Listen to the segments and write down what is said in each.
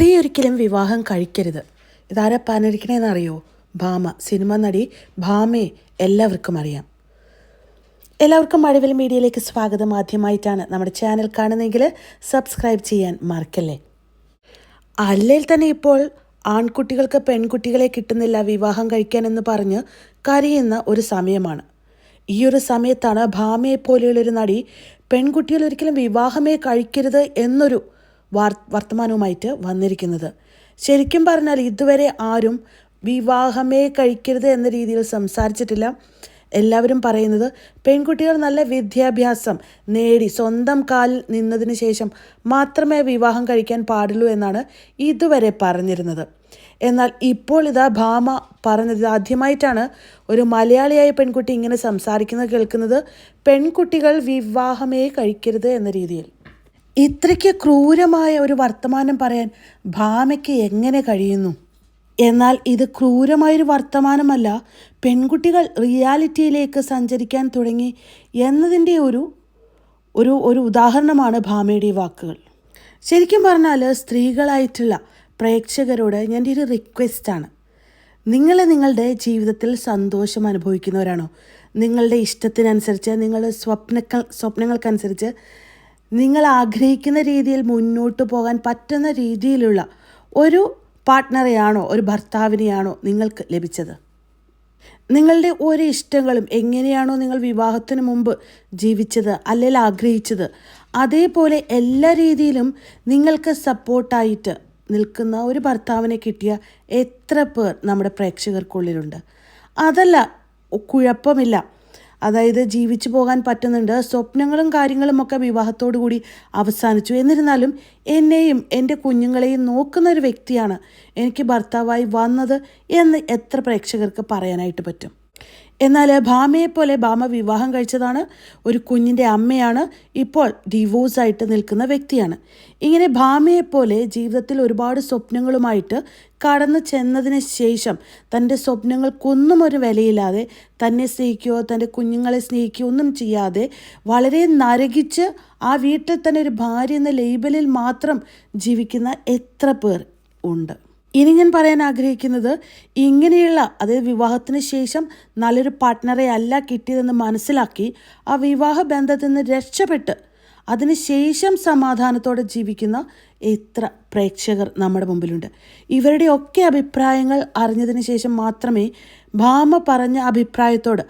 സ്ത്രീ ഒരിക്കലും വിവാഹം കഴിക്കരുത്. ഇതാരാ പറഞ്ഞിരിക്കണേന്ന് അറിയോ ഭാമ. സിനിമ നടി ഭാമയെ എല്ലാവർക്കും അറിയാം. എല്ലാവർക്കും മഴവിൽ മീഡിയയിലേക്ക് സ്വാഗതം. ആദ്യമായിട്ടാണ് നമ്മുടെ ചാനൽ കാണുന്നതെങ്കിൽ സബ്സ്ക്രൈബ് ചെയ്യാൻ മറക്കല്ലേ? അല്ലെങ്കിൽ തന്നെ ഇപ്പോൾ ആൺകുട്ടികൾക്ക് പെൺകുട്ടികളെ കിട്ടുന്നില്ല വിവാഹം കഴിക്കാൻ എന്ന് പറഞ്ഞ് കരയുന്ന ഒരു സമയമാണ്. ഈ ഒരു സമയത്താണ് ഭാമയെ പോലെയുള്ളൊരു നടി പെൺകുട്ടികൾ ഒരിക്കലും വിവാഹമേ കഴിക്കരുത് എന്നൊരു വാർ വർത്തമാനവുമായിട്ട് വന്നിരിക്കുന്നത്. ശരിക്കും പറഞ്ഞാൽ ഇതുവരെ ആരും വിവാഹമേ കഴിക്കരുത് എന്ന രീതിയിൽ സംസാരിച്ചിട്ടില്ല. എല്ലാവരും പറയുന്നത് പെൺകുട്ടികൾ നല്ല വിദ്യാഭ്യാസം നേടി സ്വന്തം കാലിൽ നിന്നതിന് ശേഷം മാത്രമേ വിവാഹം കഴിക്കാൻ പാടുള്ളൂ എന്നാണ് ഇതുവരെ പറഞ്ഞിരുന്നത്. എന്നാൽ ഇപ്പോൾ ഇതാ ഭാമ പറഞ്ഞത് ആദ്യമായിട്ടാണ് ഒരു മലയാളിയായ പെൺകുട്ടി ഇങ്ങനെ സംസാരിക്കുന്നത് കേൾക്കുന്നത്. പെൺകുട്ടികൾ വിവാഹമേ കഴിക്കരുത് എന്ന രീതിയിൽ. ഇത്രയ്ക്ക് ക്രൂരമായ ഒരു വർത്തമാനം പറയാൻ ഭാമയ്ക്ക് എങ്ങനെ കഴിയുന്നു? എന്നാൽ ഇത് ക്രൂരമായൊരു വർത്തമാനമല്ല. പെൺകുട്ടികൾ റിയാലിറ്റിയിലേക്ക് സഞ്ചരിക്കാൻ തുടങ്ങി എന്നതിന്റെ ഒരു ഒരു ഒരു ഉദാഹരണമാണ് ഭാമയുടെ വാക്കുകൾ. ശരിക്കും പറഞ്ഞാൽ സ്ത്രീകളായിട്ടുള്ള പ്രേക്ഷകരോട് എന്റെ ഒരു റിക്വസ്റ്റാണ്. നിങ്ങൾ നിങ്ങളുടെ ജീവിതത്തിൽ സന്തോഷം അനുഭവിക്കുന്നവരാണോ? നിങ്ങളുടെ ഇഷ്ടത്തിനനുസരിച്ച് നിങ്ങളുടെ സ്വപ്നക്ക സ്വപ്നങ്ങൾക്കനുസരിച്ച് നിങ്ങൾ ആഗ്രഹിക്കുന്ന രീതിയിൽ മുന്നോട്ട് പോകാൻ പറ്റുന്ന രീതിയിലുള്ള ഒരു പാർട്ട്ണറെയാണോ ഒരു ഭർത്താവിനെയാണോ നിങ്ങൾക്ക് ലഭിച്ചത്? നിങ്ങളുടെ ഓരോ ഇഷ്ടങ്ങളും എങ്ങനെയാണോ നിങ്ങൾ വിവാഹത്തിന് മുമ്പ് ജീവിച്ചത് അല്ലെങ്കിൽ ആഗ്രഹിച്ചത് അതേപോലെ എല്ലാ രീതിയിലും നിങ്ങൾക്ക് സപ്പോർട്ടായിട്ട് നിൽക്കുന്ന ഒരു ഭർത്താവിനെ കിട്ടിയ എത്ര പേർ നമ്മുടെ പ്രേക്ഷകർക്കുള്ളിലുണ്ട്. അതല്ല കുഴപ്പമില്ല. അതായത് ജീവിച്ചു പോകാൻ പറ്റുന്നുണ്ട്. സ്വപ്നങ്ങളും കാര്യങ്ങളും ഒക്കെ വിവാഹത്തോടു കൂടി അവസാനിച്ചു. എന്നിരുന്നാലും എന്നെയും എന്റെ കുഞ്ഞുങ്ങളെയും നോക്കുന്ന ഒരു വ്യക്തിയാണ് എനിക്ക് ഭർത്താവായി വന്നത് എന്ന് എത്ര പ്രേക്ഷകർക്ക് പറയാനായിട്ട് പറ്റും. എന്നാൽ ഭാമയെപ്പോലെ പോലെ ഭാമ വിവാഹം കഴിച്ചതാണ് ഒരു കുഞ്ഞിന്റെ അമ്മയാണ് ഇപ്പോൾ ഡിവോഴ്സായിട്ട് നിൽക്കുന്ന വ്യക്തിയാണ്. ഇങ്ങനെ ഭാമയെപ്പോലെ പോലെ ജീവിതത്തിൽ ഒരുപാട് സ്വപ്നങ്ങളുമായിട്ട് കടന്നു ചെന്നതിന് ശേഷം തന്റെ സ്വപ്നങ്ങൾക്കൊന്നും ഒരു വിലയില്ലാതെ തന്നെ സ്നേഹിക്കുകയോ തന്റെ കുഞ്ഞുങ്ങളെ സ്നേഹിക്കുകയോ ഒന്നും ചെയ്യാതെ വളരെ നരകിച്ച് ആ വീട്ടിൽ തന്നെ ഒരു ഭാര്യ എന്ന ലേബലിൽ മാത്രം ജീവിക്കുന്ന എത്ര പേർ ഉണ്ട്. ഇനി ഞാൻ പറയാൻ ആഗ്രഹിക്കുന്നത് ഇങ്ങനെയുള്ള അതായത് വിവാഹത്തിന് ശേഷം നല്ലൊരു പാർട്ട്ണറെ അല്ല കിട്ടിയതെന്ന് മനസ്സിലാക്കി ആ വിവാഹ ബന്ധത്തിൽ നിന്ന് രക്ഷപ്പെട്ട് അതിനുശേഷം സമാധാനത്തോടെ ജീവിക്കുന്ന എത്ര പ്രേക്ഷകർ നമ്മുടെ മുമ്പിലുണ്ട്. ഇവരുടെ ഒക്കെ അഭിപ്രായങ്ങൾ അറിഞ്ഞതിന് ശേഷം മാത്രമേ ഭാമ പറഞ്ഞ അഭിപ്രായത്തോട്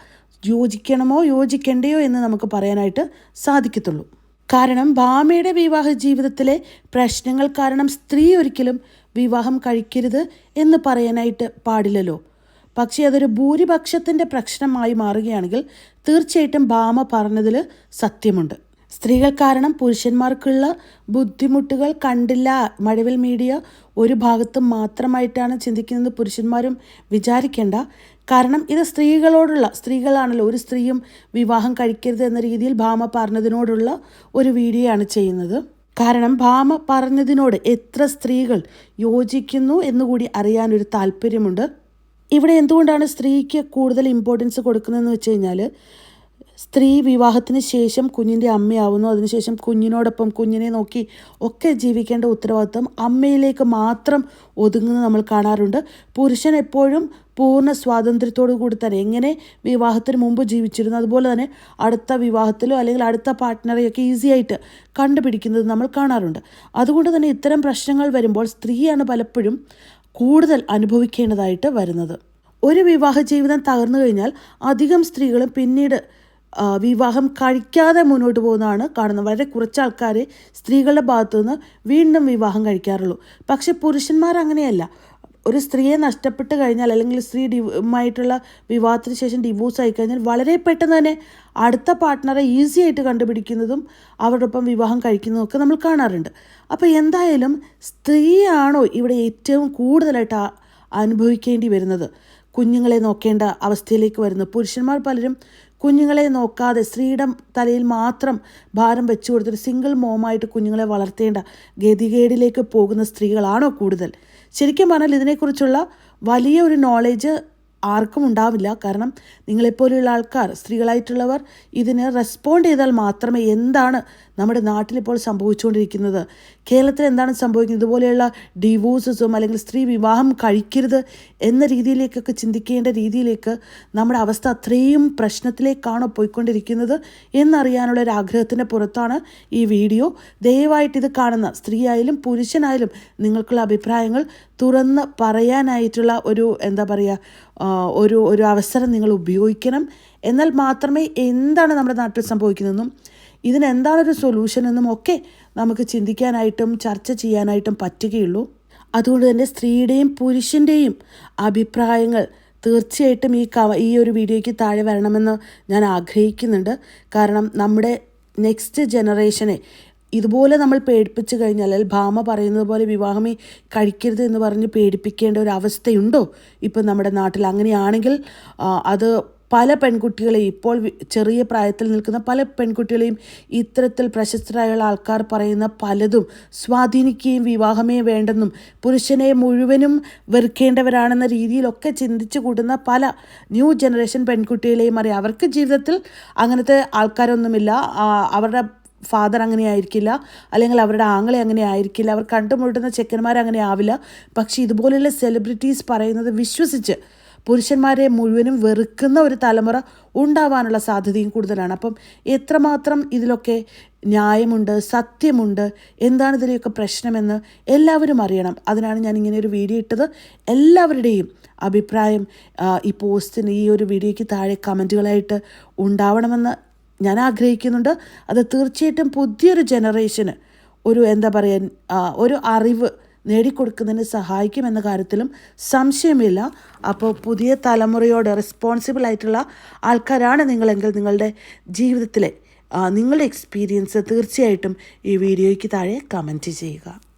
യോജിക്കണമോ യോജിക്കണ്ടയോ എന്ന് നമുക്ക് പറയാനായിട്ട് സാധിക്കത്തുള്ളൂ. കാരണം ഭാമയുടെ വിവാഹ ജീവിതത്തിലെ പ്രശ്നങ്ങൾ കാരണം സ്ത്രീ ഒരിക്കലും വിവാഹം കഴിക്കരുത് എന്ന് പറയാനായിട്ട് പാടില്ലല്ലോ. പക്ഷേ അതൊരു ഭൂരിപക്ഷത്തിന്റെ പ്രശ്നമായി മാറുകയാണെങ്കിൽ തീർച്ചയായിട്ടും ഭാമ പറഞ്ഞതിൽ സത്യമുണ്ട്. സ്ത്രീകൾ കാരണം പുരുഷന്മാർക്കുള്ള ബുദ്ധിമുട്ടുകൾ കണ്ടില്ല. മഴവിൽ മീഡിയ ഒരു ഭാഗത്ത് മാത്രമായിട്ടാണ് ചിന്തിക്കുന്നത് പുരുഷന്മാരും വിചാരിക്കേണ്ട. കാരണം ഇത് സ്ത്രീകളോടുള്ള സ്ത്രീകളാണല്ലോ ഒരു സ്ത്രീയും വിവാഹം കഴിക്കരുത് എന്ന രീതിയിൽ ഭാമ പറഞ്ഞതിനോടുള്ള ഒരു വീഡിയോ ആണ് ചെയ്യുന്നത്. കാരണം ഭാമ പറഞ്ഞതിനോട് എത്ര സ്ത്രീകൾ യോജിക്കുന്നു എന്നുകൂടി അറിയാനൊരു താല്പര്യമുണ്ട്. ഇവിടെ എന്തുകൊണ്ടാണ് സ്ത്രീക്ക് കൂടുതൽ ഇമ്പോർട്ടൻസ് കൊടുക്കുന്നതെന്ന് വെച്ച് കഴിഞ്ഞാൽ സ്ത്രീ വിവാഹത്തിന് ശേഷം കുഞ്ഞിന്റെ അമ്മയാവുന്നു. അതിനുശേഷം കുഞ്ഞിനോടൊപ്പം കുഞ്ഞിനെ നോക്കി ഒക്കെ ജീവിക്കേണ്ട ഉത്തരവാദിത്വം അമ്മയിലേക്ക് മാത്രം ഒതുങ്ങുന്നത് നമ്മൾ കാണാറുണ്ട്. പുരുഷൻ എപ്പോഴും പൂർണ സ്വാതന്ത്ര്യത്തോടു കൂടി തന്നെ എങ്ങനെ വിവാഹത്തിന് മുമ്പ് ജീവിച്ചിരുന്നു അതുപോലെ തന്നെ അടുത്ത വിവാഹത്തിലോ അല്ലെങ്കിൽ അടുത്ത പാർട്ട്ണറെയൊക്കെ ഈസി ആയിട്ട് കണ്ടുപിടിക്കുന്നത് നമ്മൾ കാണാറുണ്ട്. അതുകൊണ്ട് തന്നെ ഇത്തരം പ്രശ്നങ്ങൾ വരുമ്പോൾ സ്ത്രീയാണ് പലപ്പോഴും കൂടുതൽ അനുഭവിക്കേണ്ടതായിട്ട് വരുന്നത്. ഒരു വിവാഹ ജീവിതം തകർന്നു കഴിഞ്ഞാൽ അധികം സ്ത്രീകളും പിന്നീട് വിവാഹം കഴിക്കാതെ മുന്നോട്ട് പോകുന്നതാണ് കാണുന്നത്. വളരെ കുറച്ച് ആൾക്കാർ സ്ത്രീകളുടെ ഭാഗത്തു നിന്ന് വീണ്ടും വിവാഹം കഴിക്കാറുള്ളൂ. പക്ഷെ പുരുഷന്മാർ അങ്ങനെയല്ല. ഒരു സ്ത്രീയെ നഷ്ടപ്പെട്ട് കഴിഞ്ഞാൽ അല്ലെങ്കിൽ സ്ത്രീ ഡിവുമായിട്ടുള്ള വിവാഹത്തിന് ശേഷം ഡിവോഴ്സ് ആയി കഴിഞ്ഞാൽ വളരെ പെട്ടെന്ന് തന്നെ അടുത്ത പാർട്ട്ണറെ ഈസി ആയിട്ട് കണ്ടുപിടിക്കുന്നതും അവരോടൊപ്പം വിവാഹം കഴിക്കുന്നതും ഒക്കെ നമ്മൾ കാണാറുണ്ട്. അപ്പോൾ എന്തായാലും സ്ത്രീയാണോ ഇവിടെ ഏറ്റവും കൂടുതലായിട്ട് അനുഭവിക്കേണ്ടി വരുന്നത്? കുഞ്ഞുങ്ങളെ നോക്കേണ്ട അവസ്ഥയിലേക്ക് വരുന്നു പുരുഷന്മാർ പലരും കുഞ്ഞുങ്ങളെ നോക്കാതെ സ്ത്രീയുടെ തലയിൽ മാത്രം ഭാരം വെച്ചു കൊടുത്തൊരു സിംഗിൾ മോമായിട്ട് കുഞ്ഞുങ്ങളെ വളർത്തേണ്ട ഗതികേടിലേക്ക് പോകുന്ന സ്ത്രീകളാണോ കൂടുതൽ? ശരിക്കും പറഞ്ഞാൽ ഇതിനെക്കുറിച്ചുള്ള വലിയ ഒരു നോളേജ് ആർക്കും ഉണ്ടാവില്ല. കാരണം നിങ്ങളെപ്പോലെയുള്ള ആൾക്കാർ സ്ത്രീകളായിട്ടുള്ളവർ ഇതിന് റെസ്പോണ്ട് ചെയ്താൽ മാത്രമേ എന്താണ് നമ്മുടെ നാട്ടിലിപ്പോൾ സംഭവിച്ചുകൊണ്ടിരിക്കുന്നത്? കേരളത്തിൽ എന്താണ് സംഭവിക്കുന്നത്? ഇതുപോലെയുള്ള ഡിവോഴ്സസും അല്ലെങ്കിൽ സ്ത്രീ വിവാഹം കഴിക്കരുത് എന്ന രീതിയിലേക്കൊക്കെ ചിന്തിക്കേണ്ട രീതിയിലേക്ക് നമ്മുടെ അവസ്ഥ അത്രയും പ്രശ്നത്തിലേക്കാണോ പോയിക്കൊണ്ടിരിക്കുന്നത് എന്നറിയാനുള്ള ഒരു ആഗ്രഹത്തിന്റെ പുറത്താണ് ഈ വീഡിയോ. ദയവായിട്ട് ഇത് കാണുന്ന സ്ത്രീയായാലും പുരുഷനായാലും നിങ്ങൾക്കുള്ള അഭിപ്രായങ്ങൾ തുറന്ന് പറയാനായിട്ടുള്ള ഒരു എന്താ പറയുക ഒരു ഒരു അവസരം നിങ്ങൾ ഉപയോഗിക്കണം. എന്നാൽ മാത്രമേ എന്താണ് നമ്മുടെ നാട്ടിൽ സംഭവിക്കുന്നതെന്നും ഇതിനെന്താണൊരു സൊല്യൂഷൻ എന്നും ഒക്കെ നമുക്ക് ചിന്തിക്കാനായിട്ടും ചർച്ച ചെയ്യാനായിട്ടും പറ്റുകയുള്ളൂ. അതുകൊണ്ട് തന്നെ സ്ത്രീയുടെയും പുരുഷന്റെയും അഭിപ്രായങ്ങൾ തീർച്ചയായിട്ടും ഈ കവ ഈ ഒരു വീഡിയോയ്ക്ക് താഴെ വരണമെന്ന് ഞാൻ ആഗ്രഹിക്കുന്നുണ്ട്. കാരണം നമ്മുടെ നെക്സ്റ്റ് ജനറേഷനെ ഇതുപോലെ നമ്മൾ പേടിപ്പിച്ചു കഴിഞ്ഞാൽ അല്ലെങ്കിൽ ഭാമ പറയുന്നത് പോലെ വിവാഹമേ കഴിക്കരുത് എന്ന് പറഞ്ഞ് പേടിപ്പിക്കേണ്ട ഒരു അവസ്ഥയുണ്ടോ? ഇപ്പം നമ്മുടെ നാട്ടിൽ അങ്ങനെയാണെങ്കിൽ അത് പല പെൺകുട്ടികളെയും ഇപ്പോൾ ചെറിയ പ്രായത്തിൽ നിൽക്കുന്ന പല പെൺകുട്ടികളെയും ഇത്തരത്തിൽ പ്രശസ്തരായുള്ള ആൾക്കാർ പറയുന്ന പലതും സ്വാധീനിക്കുകയും വിവാഹമേ വേണ്ടെന്നും പുരുഷനെ മുഴുവനും വെറുക്കേണ്ടവരാണെന്ന രീതിയിലൊക്കെ ചിന്തിച്ചു കൂടുന്ന പല ന്യൂ ജനറേഷൻ പെൺകുട്ടികളെയും അറിയാം. അവർക്ക് ജീവിതത്തിൽ അങ്ങനത്തെ ആൾക്കാരൊന്നുമില്ല. അവരുടെ ഫാദർ അങ്ങനെ ആയിരിക്കില്ല. അല്ലെങ്കിൽ അവരുടെ ആങ്ങളെ അങ്ങനെ ആയിരിക്കില്ല. അവർ കണ്ടുമുട്ടുന്ന ചെക്കന്മാർ അങ്ങനെ ആവില്ല. പക്ഷേ ഇതുപോലെയുള്ള സെലിബ്രിറ്റീസ് പറയുന്നത് വിശ്വസിച്ച് പുരുഷന്മാരെ മുഴുവനും വെറുക്കുന്ന ഒരു തലമുറ ഉണ്ടാവാനുള്ള സാധ്യതയും കൂടുതലാണ്. അപ്പം എത്രമാത്രം ഇതിലൊക്കെ ന്യായമുണ്ട് സത്യമുണ്ട് എന്താണ് ഇതിലെയൊക്കെ പ്രശ്നമെന്ന് എല്ലാവരും അറിയണം. അതിനാണ് ഞാൻ ഇങ്ങനെ ഒരു വീഡിയോ ഇട്ടത്. എല്ലാവരുടെയും അഭിപ്രായം ഈ പോസ്റ്റിന് ഈ ഒരു വീഡിയോയ്ക്ക് താഴെ കമന്റുകളായിട്ട് ഉണ്ടാവണമെന്ന് ഞാൻ ആഗ്രഹിക്കുന്നുണ്ട്. അത് തീർച്ചയായിട്ടും പുതിയൊരു ജനറേഷന് ഒരു എന്താ പറയുക ഒരു അറിവ് നേടിക്കൊടുക്കുന്നതിന് സഹായിക്കുമെന്ന കാര്യത്തിലും സംശയമില്ല. അപ്പോൾ പുതിയ തലമുറയോട് റെസ്പോൺസിബിൾ ആയിട്ടുള്ള ആൾക്കാരാണ് നിങ്ങളെങ്കിൽ നിങ്ങളുടെ ജീവിതത്തിലെ നിങ്ങളുടെ എക്സ്പീരിയൻസ് തീർച്ചയായിട്ടും ഈ വീഡിയോയ്ക്ക് താഴെ കമന്റ് ചെയ്യുക.